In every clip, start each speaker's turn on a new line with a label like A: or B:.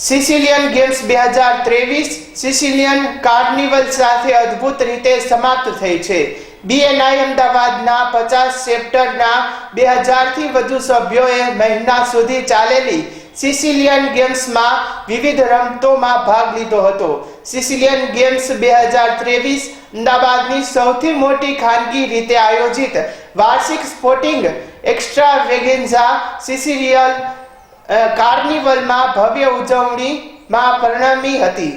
A: Sicilian games બે હજાર ત્રેવીસ સિસિલિયન કાર્નિવલ સાથે અદ્ભુત રીતે સમાપ્ત થઈ છે. બીએનઆઈ અમદાવાદના પચાસ ચેપ્ટરના બે હજારથી વધુ સભ્યોએ મહિના સુધી ચાલેલી સિસિલિયન ગેમ્સમાં વિવિધ રમતોમાં ભાગ લીધો હતો. સિસિલિયન ગેમ્સ બે હજાર ત્રેવીસ અમદાવાદની સૌથી મોટી ખાનગી રીતે આયોજિત વાર્ષિક સ્પોર્ટિંગ એક્સ્ટ્રા વેગેન્ઝા સિસિલિયન કાર્નિવલમાં ભવ્ય ઉજવણીમાં પરિણમી હતી.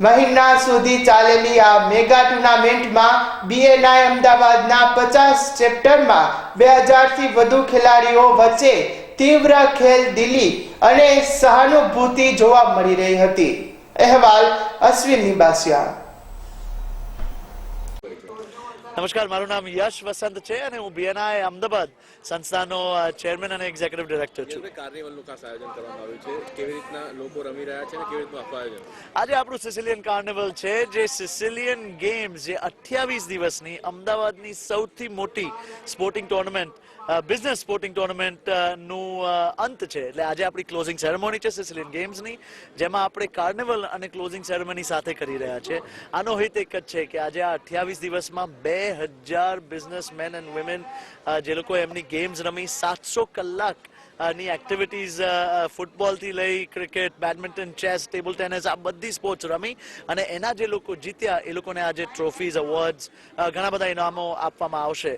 A: મહિના સુધી ચાલેલી આ મેગા ટુર્નામેન્ટમાં બીએનઆઈ અમદાવાદના પચાસ ચેપ્ટરમાં બે હજારથી વધુ ખેલાડીઓ વચ્ચે તીવ્ર ખેલ દિલી અને સહાનુભૂતિ જોવા મળી રહી હતી. અહેવાલ અશ્વિન નિબાસિયા.
B: નમસ્કાર મારું નામ યશ વસંત છે અને હું બીએનઆઈ અમદાવાદ સંસ્થાનો ચેરમેન અને એક્ઝિક્યુટિવ ડિરેક્ટર છું.
C: કાર્નિવલનું ખાસ આયોજન કરવામાં આવ્યું છે. કેવી રીતના લોકો રમી રહ્યા છે અને કેવી રીતનું આયોજન?
B: આજે આપણું સિસિલિયન કાર્નિવલ છે જે સિસિલિયન ગેમ્સ જે અઠ્યાવીસ દિવસની અમદાવાદની સૌથી મોટી સ્પોર્ટિંગ ટુર્નામેન્ટ બિઝનેસ સ્પોર્ટિંગ ટુર્નામેન્ટનું અંત છે. એટલે આજે આપણી ક્લોઝિંગ સેરેમોની છે સિસિલિયન ગેમ્સની જેમાં આપણે કાર્નિવલ અને ક્લોઝિંગ સેરેમની સાથે કરી રહ્યા છે. આનો હિત એક જ છે કે આજે આ અઠ્યાવીસ દિવસમાં બે હજાર બિઝનેસ મેન એન્ડ વિમેન જે લોકો એમની ગેમ્સ રમી, સાતસો કલાકની એક્ટિવિટીઝ ફૂટબોલથી લઈ cricket badminton chess table tennis આ બધી સ્પોર્ટ્સ રમી અને એના જે લોકો જીત્યા, એ લોકોને આજે ટ્રોફીઝ અવોર્ડ્સ ઘણા બધા ઇનામો આપવામાં આવશે.